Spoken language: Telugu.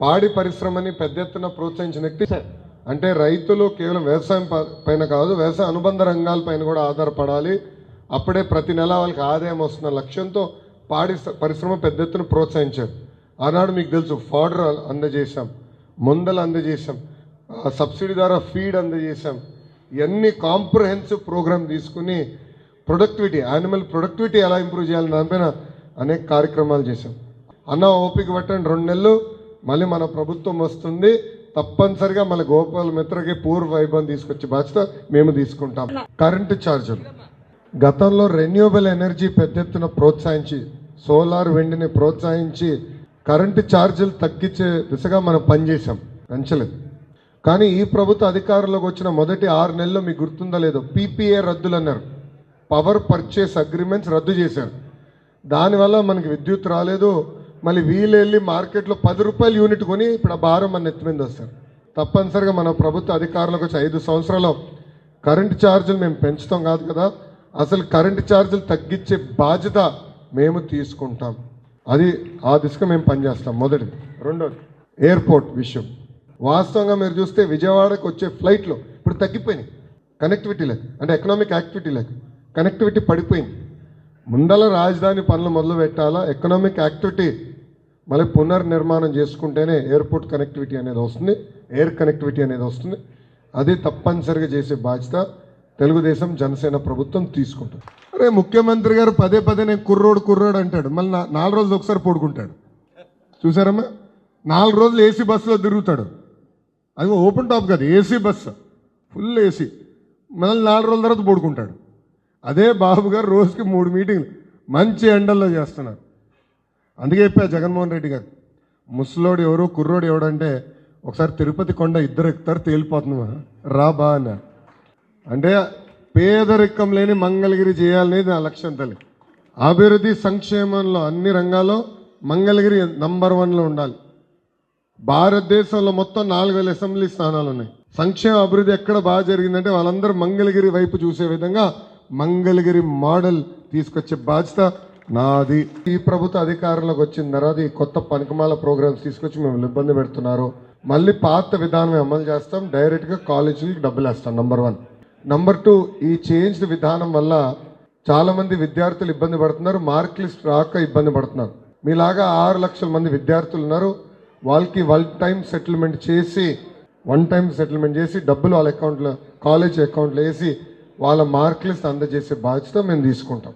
పాడి పరిశ్రమని పెద్ద ఎత్తున ప్రోత్సహించిన వ్యక్తి అంటే రైతులు కేవలం వ్యవసాయం ప- పైన కాదు వ్యవసాయ అనుబంధ రంగాల పైన కూడా ఆధారపడాలి. అప్పుడే ప్రతి నెల వాళ్ళకి ఆదాయం వస్తున్న లక్ష్యంతో పాడి పరిశ్రమ పెద్ద ఎత్తున ప్రోత్సహించారు. ఆనాడు మీకు తెలుసు ఫాడర్ అందజేశాం ముందలు అందజేశాం సబ్సిడీ ద్వారా ఫీడ్ అందజేశాం. ఇవన్నీ కాంప్రహెన్సివ్ ప్రోగ్రామ్ తీసుకుని ప్రొడక్టివిటీ యానిమల్ ప్రొడక్టివిటీ ఎలా ఇంప్రూవ్ చేయాలని దానిపైన అనేక కార్యక్రమాలు చేశాం. అన్న ఓపిక పట్టండి రెండు నెలలు మళ్ళీ మన ప్రభుత్వం వస్తుంది తప్పనిసరిగా మన గోపాల మిత్రకి పూర్వ వైభవం తీసుకొచ్చే బాధ్యత మేము తీసుకుంటాం. కరెంటు ఛార్జీలు. గతంలో రెన్యూవబుల్ ఎనర్జీ పెద్ద ఎత్తున ప్రోత్సహించి సోలార్ వెండిని ప్రోత్సహించి కరెంటు ఛార్జీలు తగ్గించే దిశగా మనం పనిచేసాం పెంచలేదు. కానీ ఈ ప్రభుత్వ అధికారంలోకి వచ్చిన మొదటి ఆరు నెలల్లో మీకు గుర్తుందో లేదో పీపీఏ రద్దులు అన్నారు. పవర్ పర్చేస్ అగ్రిమెంట్స్ రద్దు చేశారు. దానివల్ల మనకి విద్యుత్ రాలేదు మళ్ళీ వీళ్ళు వెళ్ళి మార్కెట్లో పది రూపాయలు యూనిట్ కొని ఇప్పుడు ఆ భారం మన నెత్తి మీద వస్తారు. తప్పనిసరిగా మన ప్రభుత్వ అధికారులకు వచ్చి ఐదు సంవత్సరాలు కరెంటు ఛార్జీలు మేము పెంచుతాం కాదు కదా అసలు కరెంటు ఛార్జీలు తగ్గించే బాధ్యత మేము తీసుకుంటాం. అది ఆ దిశగా మేము పనిచేస్తాం. మొదటిది. రెండోది ఎయిర్పోర్ట్ విషయం. వాస్తవంగా మీరు చూస్తే విజయవాడకు వచ్చే ఫ్లైట్లు ఇప్పుడు తగ్గిపోయినాయి. కనెక్టివిటీ లేదు. అంటే ఎకనామిక్ యాక్టివిటీ లేదు. కనెక్టివిటీ పడిపోయింది. ముందల రాజధాని పనులు మొదలు పెట్టాలా ఎకనామిక్ యాక్టివిటీ మళ్ళీ పునర్నిర్మాణం చేసుకుంటేనే ఎయిర్పోర్ట్ కనెక్టివిటీ అనేది వస్తుంది ఎయిర్ కనెక్టివిటీ అనేది వస్తుంది. అది తప్పనిసరిగా చేసే బాధ్యత తెలుగుదేశం జనసేన ప్రభుత్వం తీసుకుంటుంది. అరే ముఖ్యమంత్రి గారు పదే పదే నేను కుర్రోడు కుర్రోడు అంటాడు. మళ్ళీ నాలుగు రోజులు ఒకసారి పొడుకుంటాడు. చూసారమ్మా? నాలుగు రోజులు ఏసీ బస్సులో తిరుగుతాడు. అది ఓపెన్ టాప్ కాదు ఏసీ బస్సు ఫుల్ ఏసీ. మళ్ళీ నాలుగు రోజుల తర్వాత పొడుకుంటాడు. అదే బాబు గారు రోజుకి మూడు మీటింగ్లు మంచి ఎండల్లో చేస్తున్నారు. అందుకే చెప్పా జగన్మోహన్ రెడ్డి గారు ముసలోడు ఎవరు కుర్రోడు ఎవడంటే ఒకసారి తిరుపతి కొండ ఇద్దరు ఎక్కుతారు తేలిపోతున్నా రా బా అన్నారు అంటే పేదరికం లేని మంగళగిరి చేయాలనేది నా లక్ష్యం తల్లి. అభివృద్ధి సంక్షేమంలో అన్ని రంగాల్లో మంగళగిరి నంబర్ వన్లో ఉండాలి. భారతదేశంలో మొత్తం నాలుగు వేల అసెంబ్లీ స్థానాలు ఉన్నాయి. సంక్షేమ అభివృద్ధి ఎక్కడ బాగా జరిగిందంటే వాళ్ళందరూ మంగళగిరి వైపు చూసే విధంగా మంగళగిరి మోడల్ తీసుకొచ్చే బాధ్యత నాది. ఈ ప్రభుత్వ అధికారంలోకి వచ్చిన తర్వాత ఈ కొత్త పనికిమాల ప్రోగ్రామ్స్ తీసుకొచ్చి మేము ఇబ్బంది పెడుతున్నారు. మళ్ళీ పాత విధానం అమలు చేస్తాం. డైరెక్ట్గా కాలేజీలకు డబ్బులు వేస్తాం నంబర్ వన్ నంబర్ టూ ఈ చేంజ్డ్ విధానం వల్ల చాలా మంది విద్యార్థులు ఇబ్బంది పడుతున్నారు. మార్క్ లిస్ట్ రాక ఇబ్బంది పడుతున్నారు. మీలాగా ఆరు లక్షల మంది విద్యార్థులు ఉన్నారు. వాళ్ళకి వన్ టైం సెటిల్మెంట్ చేసి వన్ టైం సెటిల్మెంట్ చేసి డబ్బులు వాళ్ళ అకౌంట్లో కాలేజ్ అకౌంట్లో వేసి వాళ్ళ మార్క్ లిస్ట్ అందజేసే బాధ్యత మేము తీసుకుంటాం.